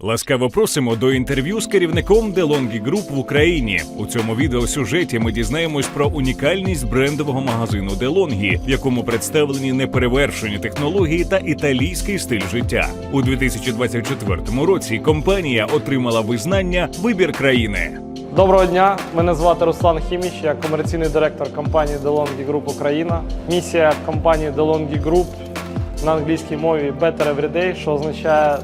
Ласкаво просимо до інтерв'ю з керівником DeLonghi Group в Україні. У цьому відеосюжеті ми дізнаємось про унікальність брендового магазину DeLonghi, в якому представлені неперевершені технології та італійський стиль життя. У 2024 році компанія отримала визнання Вибір країни. Доброго дня, мене звати Руслан Хіміч, я комерційний директор компанії DeLonghi Group Україна. Місія компанії DeLonghi Group на англійській мові Better Every Day, що означає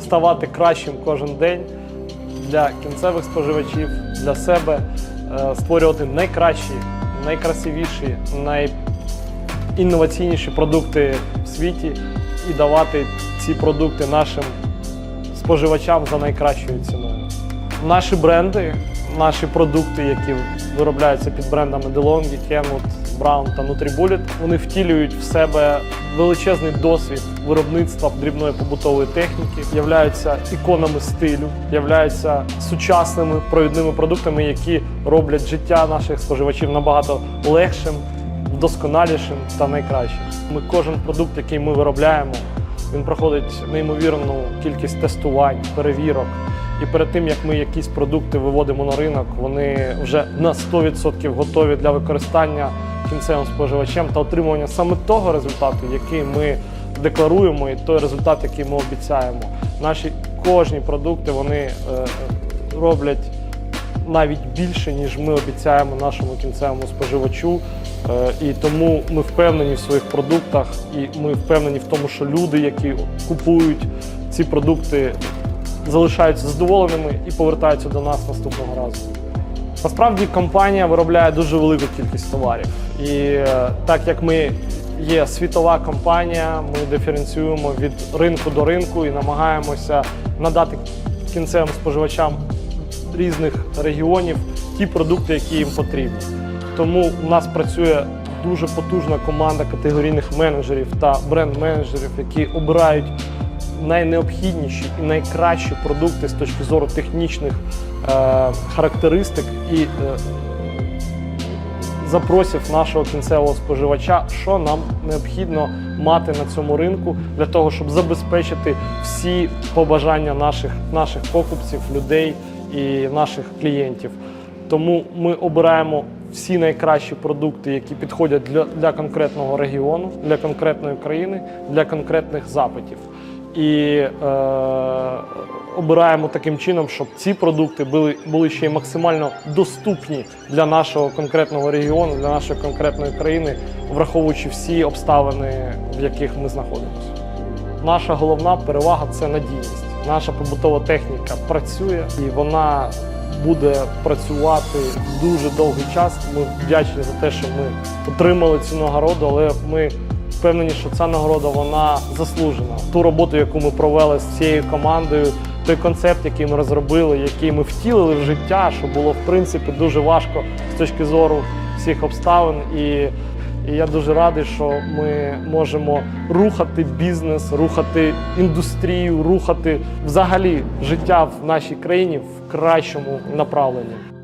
ставати кращим кожен день для кінцевих споживачів, для себе, е, створювати найкращі, найкрасивіші, найінноваційніші продукти в світі і давати ці продукти нашим споживачам за найкращою ціною. Наші бренди, наші продукти, які виробляються під брендами DeLonghi, Kenwood, Brown та Nutribullet, вони втілюють в себе величезний досвід виробництва дрібної побутової техніки, являються іконами стилю, являються сучасними провідними продуктами, які роблять життя наших споживачів набагато легшим, вдосконалішим та найкращим. Ми кожен продукт, який ми виробляємо, він проходить неймовірну кількість тестувань, перевірок. І перед тим як ми якісь продукти виводимо на ринок, вони вже на 100% готові для використання кінцевим споживачем та отримування саме того результату, який ми декларуємо, і той результат, який ми обіцяємо. Наші кожні продукти вони е, роблять навіть більше, ніж ми обіцяємо нашому кінцевому споживачу. Е, І тому ми впевнені в своїх продуктах, і ми впевнені в тому, що люди, які купують ці продукти, залишаються задоволеними і повертаються до нас наступного разу. Насправді компанія виробляє дуже велику кількість товарів. І е, так як ми є світова компанія, ми диференціюємо від ринку до ринку і намагаємося надати кінцевим споживачам різних регіонів ті продукти, які їм потрібні. Тому у нас працює дуже потужна команда категорійних менеджерів та бренд-менеджерів, які обирають найнеобхідніші і найкращі продукти з точки зору технічних е, характеристик і е, запросів нашого кінцевого споживача, що нам необхідно мати на цьому ринку для того, щоб забезпечити всі побажання наших, наших покупців, людей і наших клієнтів. Тому ми обираємо всі найкращі продукти, які підходять для, для конкретного регіону, для конкретної країни, для конкретних запитів. І е, обираємо таким чином, щоб ці продукти були, були ще й максимально доступні для нашого конкретного регіону, для нашої конкретної країни, враховуючи всі обставини, в яких ми знаходимося. Наша головна перевага це надійність. Наша побутова техніка працює і вона буде працювати дуже довгий час. Ми вдячні за те, що ми отримали цю нагороду, але ми впевнені, що ця нагорода вона заслужена. Ту роботу, яку ми провели з цією командою, той концепт, який ми розробили, який ми втілили в життя, що було в принципі дуже важко з точки зору всіх обставин. І і я дуже радий, що ми можемо рухати бізнес, рухати індустрію, рухати взагалі життя в нашій країні в кращому направленні.